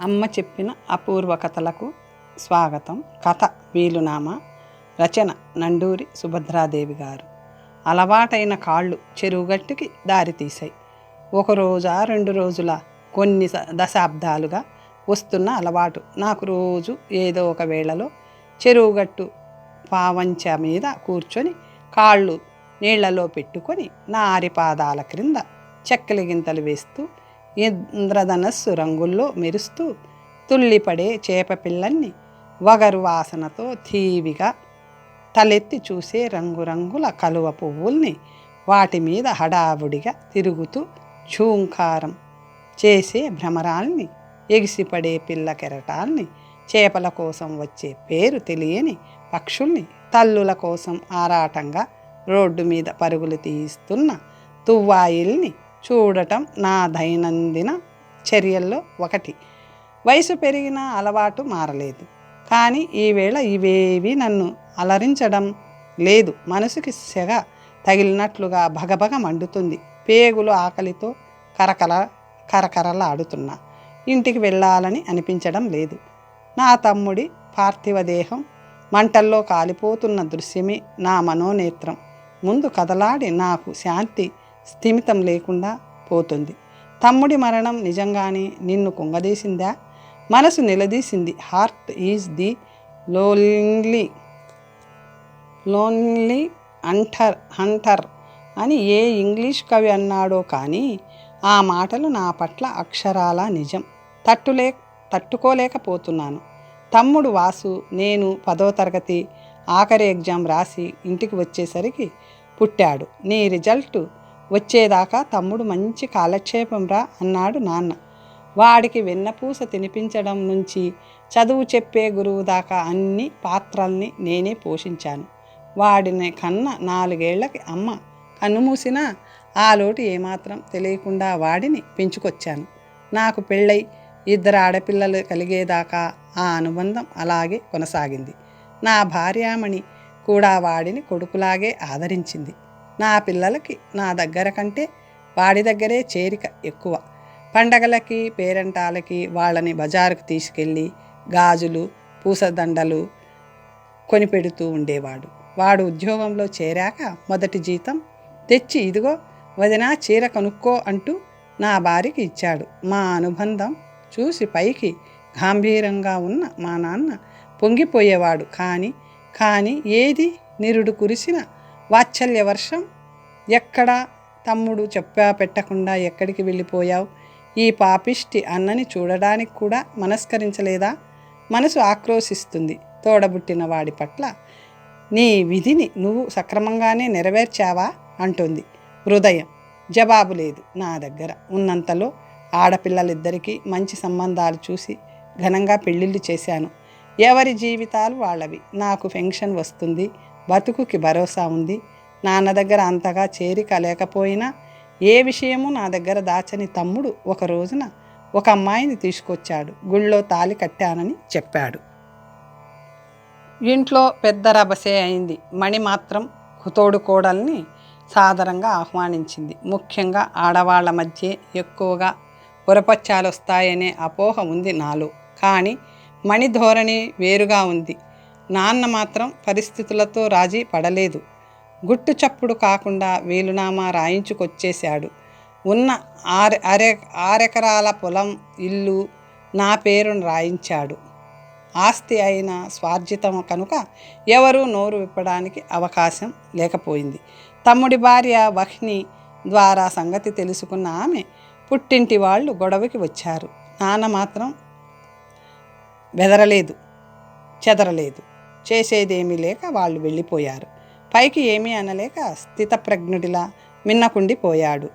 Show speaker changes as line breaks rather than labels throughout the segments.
అమ్మ చెప్పిన అపూర్వ కథలకు స్వాగతం. కథ వీలునామా? రచన నండూరి సుభద్రాదేవి గారు. అలవాటైన కాళ్ళు చెరువుగట్టుకి దారి తీశాయి ఒక రోజా రెండు రోజుల కొన్ని స- దశాబ్దాలుగా వస్తున్న అలవాటు. నాకు రోజు ఏదో ఒక వేళలో చెరువుగట్టు పావంచ మీద కూర్చొని కాళ్ళు నీళ్ళలో పెట్టుకొని నా ఆరిపాదాల క్రింద చెక్కలి గింతలు వేస్తూ ఇంద్రధనస్సు రంగుల్లో మెరుస్తూ తుల్లిపడే చేప పిల్లల్ని వగరు వాసనతో తీవిగా తలెత్తి చూసే రంగురంగుల కలువ పువ్వుల్ని వాటి మీద హడావుడిగా తిరుగుతూ ఝూంకారం చేసే భ్రమరాల్ని ఎగిసిపడే పిల్ల కెరటాల్ని చేపల కోసం వచ్చే పేరు తెలియని పక్షుల్ని తల్లుల కోసం ఆరాటంగా రోడ్డు మీద పరుగులు తీస్తున్న తువ్వాయిల్ని చూడటం నా దైనందిన చర్యల్లో ఒకటి. వయసు పెరిగిన అలవాటు మారలేదు. కానీ ఈవేళ ఇవేవి నన్ను అలరించడం లేదు. మనసుకి సెగ తగిలినట్లుగా భగభగ మండుతుంది. పేగులు ఆకలితో కరకల కరకరలాడుతున్నా. ఇంటికి వెళ్ళాలని అనిపించడం లేదు. నా తమ్ముడి పార్థివ దేహం మంటల్లో కాలిపోతున్న దృశ్యమే నా మనోనేత్రం. ముందు కదలాడి నాకు శాంతి స్థిమితం లేకుండా పోతుంది. తమ్ముడి మరణం నిజంగానే నిన్ను కుంగదీసిందా? మనసు నిలదీసింది. Heart is the lonely lonely hunter hunter అని ఏ ఇంగ్లీష్ కవి అన్నాడో కానీ ఆ మాటలు నా పట్ల అక్షరాల నిజం. తట్టులే తట్టుకోలేకపోతున్నాను. తమ్ముడు వాసు నేను పదో తరగతి ఆఖరి ఎగ్జామ్ రాసి ఇంటికి వచ్చేసరికి పుట్టాడు. నీ రిజల్ట్ వచ్చేదాకా తమ్ముడు మంచి కాలక్షేపం రా అన్నాడు నాన్న. వాడికి వెన్నపూస తినిపించడం నుంచి చదువు చెప్పే గురువు దాకా అన్ని పాత్రల్ని నేనే పోషించాను. వాడిని కన్న నాలుగేళ్ళకి అమ్మ కన్నుమూసినా ఆ లోటు ఏమాత్రం తెలియకుండా వాడిని పెంచుకొచ్చాను. నాకు పెళ్ళై ఇద్దరు ఆడపిల్లలు కలిగేదాకా ఆ అనుబంధం అలాగే కొనసాగింది. నా భార్యామణి కూడా వాడిని కొడుకులాగే ఆదరించింది. నా పిల్లలకి నా దగ్గర కంటే వాడి దగ్గరే చేరిక ఎక్కువ. పండగలకి పేరంటాలకి వాళ్ళని బజారుకు తీసుకెళ్ళి గాజులు పూసదండలు కొనిపెడుతూ ఉండేవాడు. వాడు ఉద్యోగంలో చేరాక మొదటి జీతం తెచ్చి ఇదిగో వదినా చీర కొనుక్కో అంటూ నా భార్యకి ఇచ్చాడు. మా అనుబంధం చూసి పైకి గాంభీరంగా ఉన్న మా నాన్న పొంగిపోయేవాడు. కానీ కానీ ఏది నిరుడు కురిసిన వాత్సల్య వర్షం. ఎక్కడ తమ్ముడు చెప్పా పెట్టకుండా ఎక్కడికి వెళ్ళిపోయావు? ఈ పాపిష్టి అన్నని చూడడానికి కూడా మనస్కరించలేదా? మనసు ఆక్రోశిస్తుంది తోడబుట్టిన వాడి పట్ల. నీ విధిని నువ్వు సక్రమంగానే నెరవేర్చావా? అంటుంది. హృదయం. జవాబు లేదు నా దగ్గర. ఉన్నంతలో ఆడపిల్లలిద్దరికీ మంచి సంబంధాలు చూసి ఘనంగా పెళ్ళిళ్ళు చేశాను. ఎవరి జీవితాలు వాళ్ళవి? నాకు పెన్షన్ వస్తుంది. బతుకుకి భరోసా ఉంది. నాన్న దగ్గర అంతగా చేరిక లేకపోయినా ఏ విషయము నా దగ్గర దాచని తమ్ముడు ఒక రోజున ఒక అమ్మాయిని తీసుకొచ్చాడు. గుళ్ళో తాలి కట్టానని చెప్పాడు. ఇంట్లో పెద్ద రభసే అయింది. మణి మాత్రం కుతోడు కోడల్ని సాదరంగా ఆహ్వానించింది. ముఖ్యంగా ఆడవాళ్ళ మధ్య ఎక్కువగా పొరపచ్చాలు వస్తాయనే అపోహ ఉంది నాలో. కానీ మణి ధోరణి వేరుగా ఉంది. నాన్న మాత్రం పరిస్థితులతో రాజీ పడలేదు. గుట్టు చప్పుడు కాకుండా వేలునామా రాయించుకొచ్చేశాడు. ఉన్న ఆరు అరె ఆరెకరాల పొలం ఇల్లు నా పేరును రాయించాడు. ఆస్తి అయిన స్వార్జితం కనుక ఎవరూ నోరు విప్పడానికి అవకాశం లేకపోయింది. తమ్ముడి భార్య వహ్ని ద్వారా సంగతి తెలుసుకున్న ఆమె పుట్టింటి వాళ్ళు గొడవకి వచ్చారు. నాన్న మాత్రం బెదరలేదు చెదరలేదు. చేసేదేమీ లేక వాళ్ళు వెళ్ళిపోయారు. పైకి ఏమీ అనలేక స్థితప్రజ్ఞుడిలా మిన్నకుండిపోయాడు.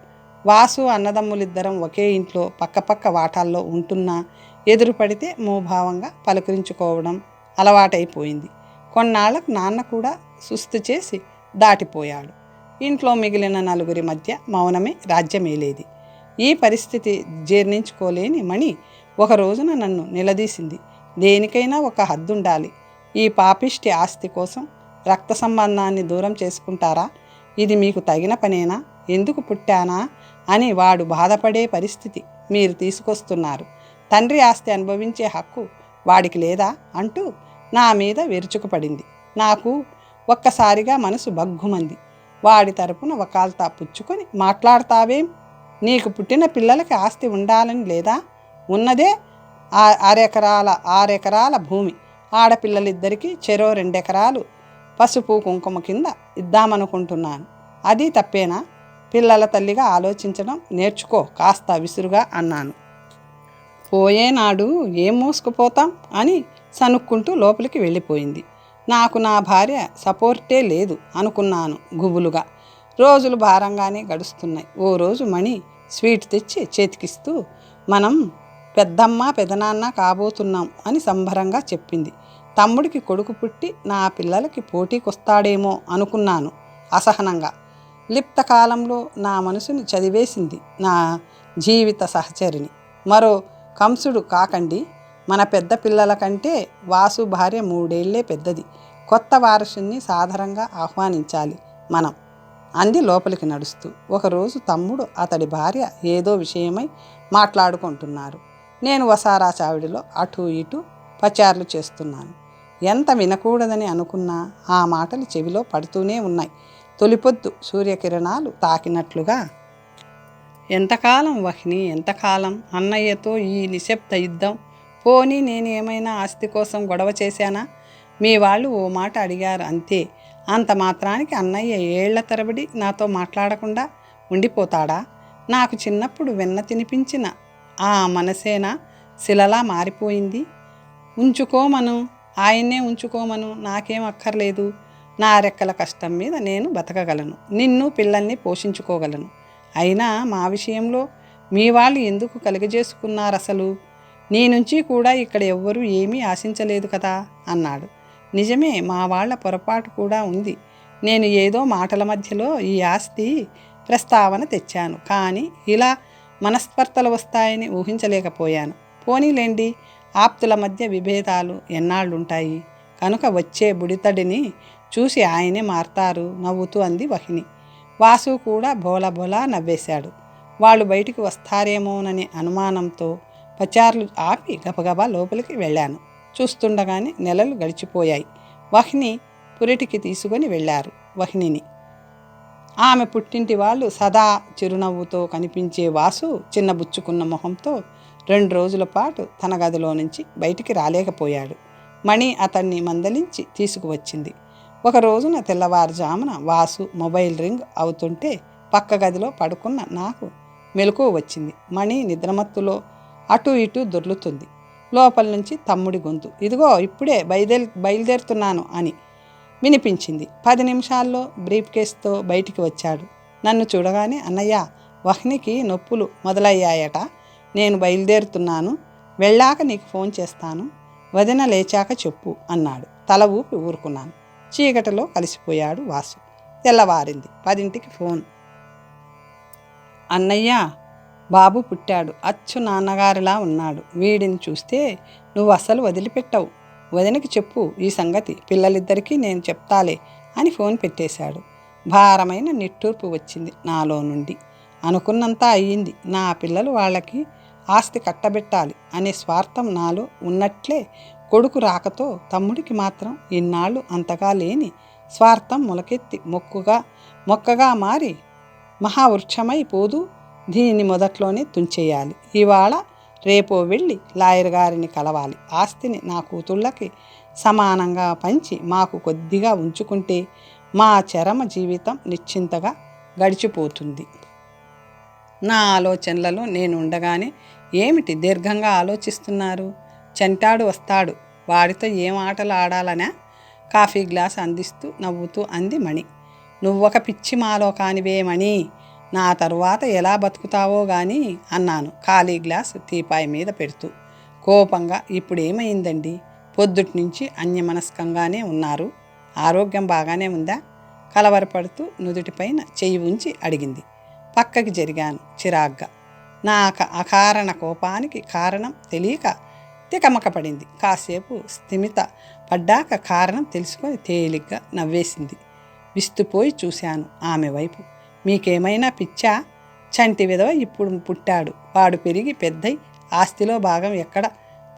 వాసు అన్నదమ్ములిద్దరం ఒకే ఇంట్లో పక్కపక్క వాటాల్లో ఉంటున్నా ఎదురు పడితే మూభావంగా పలకరించుకోవడం అలవాటైపోయింది. కొన్నాళ్ళకు నాన్న కూడా సుస్థి చేసి దాటిపోయాడు. ఇంట్లో మిగిలిన నలుగురి మధ్య మౌనమే రాజ్యమేలేది. ఈ పరిస్థితి జీర్ణించుకోలేని మణి ఒక రోజున నన్ను నిలదీసింది. దేనికైనా ఒక హద్దుండాలి. ఈ పాపిష్టి ఆస్తి కోసం రక్త సంబంధాన్ని దూరం చేసుకుంటారా? ఇది మీకు తగిన పనేనా? ఎందుకు పుట్టానా? అని వాడు బాధపడే పరిస్థితి మీరు తీసుకొస్తున్నారు. తండ్రి ఆస్తి అనుభవించే హక్కు వాడికి లేదా? అంటూ నా మీద విరుచుకుపడింది. నాకు ఒక్కసారిగా మనసు బగ్గుమంది వాడి తరపున వకాల్తా పుచ్చుకొని మాట్లాడతావేం? నీకు పుట్టిన పిల్లలకి ఆస్తి ఉండాలని లేదా? ఉన్నదే ఆరెకరాల ఆరెకరాల భూమి. ఆడపిల్లలిద్దరికీ చెరో రెండెకరాలు పసుపు కుంకుమ కింద ఇద్దామనుకుంటున్నాను. అది తప్పేనా? పిల్లల తల్లిగా ఆలోచించడం నేర్చుకో కాస్త విసురుగా అన్నాను. పోయేనాడు ఏం మోసుకుపోతాం? అని సనుక్కుంటూ లోపలికి వెళ్ళిపోయింది. నాకు నా భార్య సపోర్టే లేదు అనుకున్నాను గుబులుగా. రోజులు భారంగానే గడుస్తున్నాయి. ఓ రోజు మణి స్వీట్ తెచ్చి చేతికిస్తూ మనం పెద్దమ్మ పెదనాన్న కాబోతున్నాం అని సంబరంగా చెప్పింది. తమ్ముడికి కొడుకు పుట్టి నా పిల్లలకి పోటీకొస్తాడేమో అనుకున్నాను అసహనంగా. లిప్త కాలంలో నా మనసుని చదివేసింది నా జీవిత సహచరిని మరో కంసుడు కాకండి మన పెద్ద పిల్లల కంటే వాసు భార్య మూడేళ్ళే పెద్దది. కొత్త వారసుని సాధారణంగా ఆహ్వానించాలి మనం. అంది లోపలికి నడుస్తూ. ఒకరోజు తమ్ముడు అతడి భార్య ఏదో విషయమై మాట్లాడుకుంటున్నారు. నేను వసారా చావిడిలో అటు ఇటు పచార్లు చేస్తున్నాను. ఎంత వినకూడదని అనుకున్నా ఆ మాటలు చెవిలో పడుతూనే ఉన్నాయి. తొలిపొద్దు సూర్యకిరణాలు తాకినట్లుగా. ఎంతకాలం వహిని ఎంతకాలం అన్నయ్యతో ఈ నిశ్శబ్ద యుద్ధం? పోనీ నేను ఏమైనా ఆస్తి కోసం గొడవ చేశానా? మీ వాళ్ళు ఓ మాట అడిగారు అంతే. అంత మాత్రానికి అన్నయ్య ఏళ్ళ తరబడి నాతో మాట్లాడకుండా ఉండిపోతాడా? నాకు చిన్నప్పుడు వెన్న తినిపించిన ఆ మనసేనా? శిలలా మారిపోయింది. ఉంచుకోమను ఆయన్నే ఉంచుకోమను నాకేం అక్కర్లేదు. నా రెక్కల కష్టం మీద నేను బతకగలను నిన్ను పిల్లల్ని పోషించుకోగలను. అయినా మా విషయంలో మీ వాళ్ళు ఎందుకు కలుగజేసుకున్నారు అసలు నీ నుంచి కూడా ఇక్కడ ఎవ్వరూ ఏమీ ఆశించలేదు కదా? అన్నాడు. నిజమే మా వాళ్ళ పొరపాటు కూడా ఉంది. నేను ఏదో మాటల మధ్యలో ఈ ఆస్తి ప్రస్తావన తెచ్చాను. కానీ ఇలా మనస్పర్ధలు వస్తాయని ఊహించలేకపోయాను. పోనీలేండి ఆప్తుల మధ్య విభేదాలు ఎన్నాళ్ళుంటాయి? కనుక వచ్చే బుడితడిని చూసి ఆయనే మారతారు నవ్వుతూ అంది వహిని. వాసు కూడా బోలా బోలా నవ్వేశాడు. వాళ్ళు బయటికి వస్తారేమోననే అనుమానంతో పచార్లు ఆపి గబగబా లోపలికి వెళ్ళాను. చూస్తుండగానే నెలలు గడిచిపోయాయి. వహిని పురిటికి తీసుకొని వెళ్ళారు వహినిని. ఆమె పుట్టింటి వాళ్ళు సదా చిరునవ్వుతో కనిపించే వాసు చిన్నబుచ్చుకున్న మొహంతో రెండు రోజుల పాటు తన గదిలో నుంచి బయటికి రాలేకపోయాడు. మణి అతన్ని మందలించి తీసుకువచ్చింది. ఒక రోజున తెల్లవారుజామున వాసు మొబైల్ రింగ్ అవుతుంటే పక్క గదిలో పడుకున్న నాకు మెలకువ వచ్చింది. మణి నిద్రమత్తులో అటు ఇటు దొర్లుతుంది. లోపల నుంచి తమ్ముడి గొంతు ఇదిగో ఇప్పుడే బయలుదేరి బయలుదేరుతున్నాను అని వినిపించింది. పది నిమిషాల్లో బ్రీఫ్ కేసుతో బయటికి వచ్చాడు. నన్ను చూడగానే అన్నయ్య వహ్నికి నొప్పులు మొదలయ్యాయట. నేను బయలుదేరుతున్నాను. వెళ్ళాక నీకు ఫోన్ చేస్తాను. వదిన లేచాక చెప్పు అన్నాడు. తల ఊపి ఊరుకున్నాను. చీకటిలో కలిసిపోయాడు వాసు. తెల్లవారింది. పదింటికి ఫోన్. అన్నయ్య బాబు పుట్టాడు. అచ్చు నాన్నగారిలా ఉన్నాడు. వీడిని చూస్తే నువ్వు అసలు వదిలిపెట్టవు. వదినకి చెప్పు ఈ సంగతి. పిల్లలిద్దరికీ నేను చెప్తాలే అని ఫోన్ పెట్టేశాడు. భారమైన నిట్టూర్పు వచ్చింది నాలో నుండి. అనుకున్నంత అయ్యింది. నా పిల్లలు వాళ్ళకి ఆస్తి కట్టబెట్టాలి అనే స్వార్థం నాలో ఉన్నట్లే కొడుకు రాకతో తమ్ముడికి మాత్రం ఇన్నాళ్ళు అంతగా లేని స్వార్థం మొలకెత్తి మొక్కుగా మొక్కగా మారి మహావృక్షమై పోదు దీనిని మొదట్లోనే తుంచేయాలి. ఇవాళ రేపో వెళ్ళి లాయర్ గారిని కలవాలి. ఆస్తిని నా కూతుళ్ళకి సమానంగా పంచి మాకు కొద్దిగా ఉంచుకుంటే మా చరమ జీవితం నిశ్చింతగా గడిచిపోతుంది. నా ఆలోచనలలో నేను ఉండగానే ఏమిటి దీర్ఘంగా ఆలోచిస్తున్నారు? చెంటాడు వస్తాడు. వాడితో ఏం ఆటలు ఆడాలనా? కాఫీ గ్లాస్ అందిస్తూ నవ్వుతూ అంది మణి. నువ్వొక పిచ్చి మాలో కానివే మణి. నా తరువాత ఎలా బతుకుతావో గాని అన్నాను ఖాళీ గ్లాస్ తీపాయి మీద పెడుతూ. కోపంగా ఇప్పుడు ఏమైందండి పొద్దుటి నుంచి అన్యమనస్కంగానే ఉన్నారు. ఆరోగ్యం బాగానే ఉందా? కలవరపడుతూ నుదుటిపైన చెయ్యి ఉంచి అడిగింది. పక్కకి జరిగాను చిరాగ్గా. నా అకారణ కోపానికి కారణం తెలియక తికమకపడింది. కాసేపు స్థిమిత పడ్డాక కారణం తెలుసుకొని తేలిగ్గా నవ్వేసింది. విస్తుపోయి చూశాను ఆమె వైపు. మీకేమైనా పిచ్చా? చంటి విధవ ఇప్పుడు పుట్టాడు. వాడు పెరిగి పెద్దయి ఆస్తిలో భాగం ఎక్కడ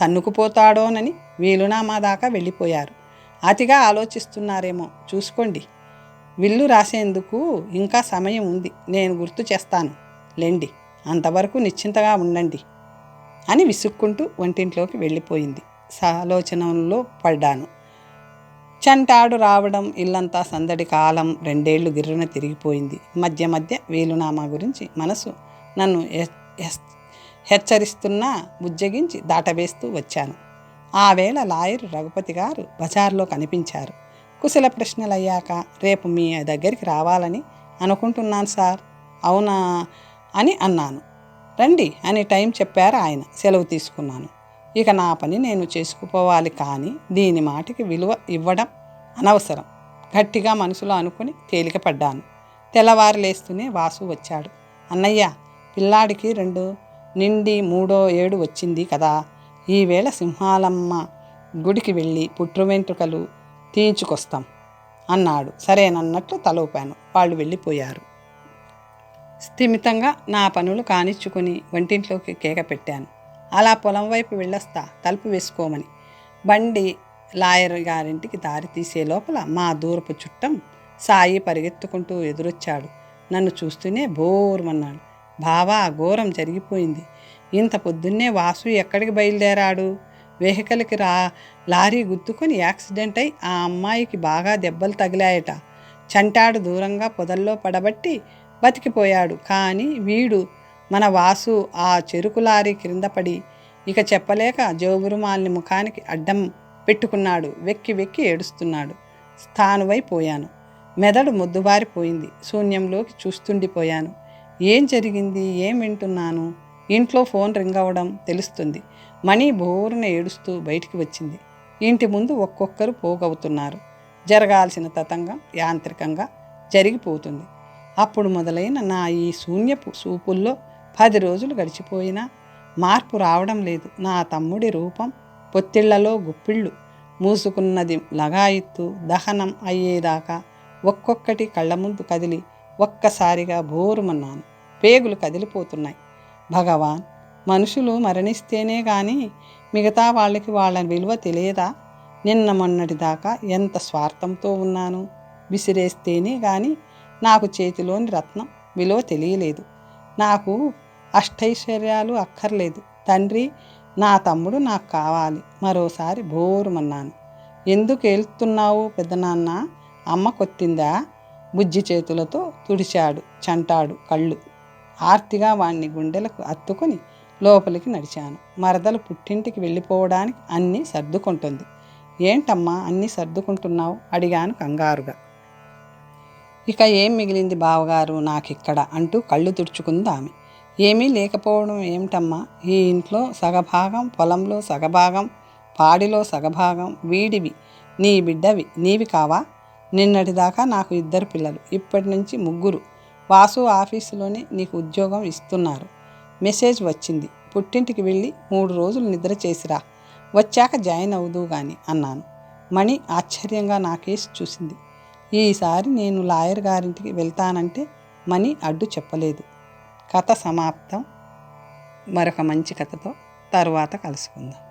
తన్నుకుపోతాడోనని వీలునామా దాకా వెళ్ళిపోయారు. అతిగా ఆలోచిస్తున్నారేమో చూసుకోండి. విల్లు రాసేందుకు ఇంకా సమయం ఉంది. నేను గుర్తు చేస్తాను. లెండి. అంతవరకు నిశ్చింతగా ఉండండి అని విసుక్కుంటూ వంటింట్లోకి వెళ్ళిపోయింది. ఆలోచనలో పడ్డాను. చంటాడు రావడం ఇల్లంతా సందడి కాలం రెండేళ్ళు గిర్రున తిరిగిపోయింది. మధ్య మధ్య వేలునామా గురించి మనసు నన్ను హెచ్చరిస్తున్నా బుజ్జగించి దాటవేస్తూ వచ్చాను. ఆ వేళ లాయర్ రఘుపతి గారు బజార్లో కనిపించారు. కుశల ప్రశ్నలు అయ్యాక రేపు మీ దగ్గరికి రావాలని అనుకుంటున్నాను సార్. అవునా? అని అన్నాను. రండి అని టైం చెప్పారు ఆయన. సెలవు తీసుకున్నాను. ఇక నా పని నేను చేసుకుపోవాలి కానీ దీని మాటికి విలువ ఇవ్వడం అనవసరం. గట్టిగా మనసులో అనుకుని తేలికపడ్డాను తెల్లవారు లేస్తూనే వాసు వచ్చాడు. అన్నయ్య పిల్లాడికి రెండు నిండి మూడో ఏడు వచ్చింది కదా. ఈవేళ సింహాలమ్మ గుడికి వెళ్ళి పుట్టు వెంట్రుకలు తీయించుకొస్తాం అన్నాడు. సరేనన్నట్లు తలూపాను. వాళ్ళు వెళ్ళిపోయారు. స్థిమితంగా నా పనులు కానిచ్చుకుని వంటింట్లోకి కేక పెట్టాను. అలా పొలం వైపు వెళ్ళొస్తా తలుపు వేసుకోమని. బండి లాయర్ గారింటికి దారి తీసే లోపల మా దూరపు చుట్టం సాయి పరిగెత్తుకుంటూ ఎదురొచ్చాడు. నన్ను చూస్తూనే బోరుమన్నాడు. బావా ఘోరం జరిగిపోయింది. ఇంత పొద్దున్నే వాసు ఎక్కడికి బయలుదేరాడు? వెహికల్కి రా లారీ గుద్దుకొని యాక్సిడెంట్ అయి ఆ అమ్మాయికి బాగా దెబ్బలు తగిలాయట. చంటాడు దూరంగా పొదల్లో పడబట్టి బతికిపోయాడు. కానీ వీడు మన వాసు ఆ చెరుకు లారీ క్రింద పడి ఇక చెప్పలేక జోబురుమాల్ని ముఖానికి అడ్డం పెట్టుకున్నాడు. వెక్కి వెక్కి ఏడుస్తున్నాడు. స్థానువైపోయాను మెదడు మొద్దుబారిపోయింది. శూన్యంలోకి చూస్తుండిపోయాను. ఏం జరిగింది? ఏం వింటున్నాను? ఇంట్లో ఫోన్ రింగ్ అవ్వడం తెలుస్తుంది. మణి బోరున ఏడుస్తూ బయటికి వచ్చింది. ఇంటి ముందు ఒక్కొక్కరు పోగవుతున్నారు. జరగాల్సిన తతంగం యాంత్రికంగా జరిగిపోతుంది. అప్పుడు మొదలైన నా ఈ శూన్యపు సూపుల్లో పది రోజులు గడిచిపోయినా మార్పు రావడం లేదు. నా తమ్ముడి రూపం పొత్తిళ్ళలో గుప్పిళ్ళు మూసుకున్నది లగాయిత్తు దహనం అయ్యేదాకా ఒక్కొక్కటి కళ్ళ ముందు కదిలి ఒక్కసారిగా బోరుమన్నాను. పేగులు కదిలిపోతున్నాయి. భగవాన్ మనుషులు మరణిస్తేనే కానీ మిగతా వాళ్ళకి వాళ్ళ విలువ తెలియదా? నిన్న మొన్నటి దాకా ఎంత స్వార్థంతో ఉన్నాను? విసిరేస్తేనే కానీ నాకు చేతిలోని రత్నం విలువ తెలియలేదు. నాకు అష్టైశ్వర్యాలు అక్కర్లేదు. తండ్రి నా తమ్ముడు నాకు కావాలి. మరోసారి బోరుమన్నాను. ఎందుకు వెళ్తున్నావు పెద్దనాన్న? అమ్మ కొత్తిందా బుజ్జి చేతులతో తుడిచాడు చంటాడు కళ్ళు. ఆర్తిగా వాణ్ణి గుండెలకు అత్తుకొని లోపలికి నడిచాను. మరదలు పుట్టింటికి వెళ్ళిపోవడానికి అన్నీ సర్దుకుంటుంది. ఏంటమ్మా అన్నీ సర్దుకుంటున్నావు? అడిగాను కంగారుగా. ఇక ఏం మిగిలింది బావగారు నాకిక్కడ అంటూ కళ్ళు తుడుచుకుంది ఆమె ఏమీ లేకపోవడం ఏమిటమ్మా? ఈ ఇంట్లో సగభాగం పొలంలో సగభాగం పాడిలో సగభాగం వీడివి నీ బిడ్డవి నీవి కావా? నిన్నటిదాకా నాకు ఇద్దరు పిల్లలు ఇప్పటి నుంచి ముగ్గురు. వాసు ఆఫీసులోనే నీకు ఉద్యోగం ఇస్తున్నారు. మెసేజ్ వచ్చింది. పుట్టింటికి వెళ్ళి మూడు రోజులు నిద్ర చేసిరా. వచ్చాక జాయిన్ అవుదు గాని అన్నాను. మణి ఆశ్చర్యంగా నాకేసి చూసింది. ఈసారి నేను లాయర్ గారింటికి వెళ్తానంటే మనీ అడ్డు చెప్పలేదు. కథ సమాప్తం. మరొక మంచి కథతో తరువాత కలుసుకుందాం.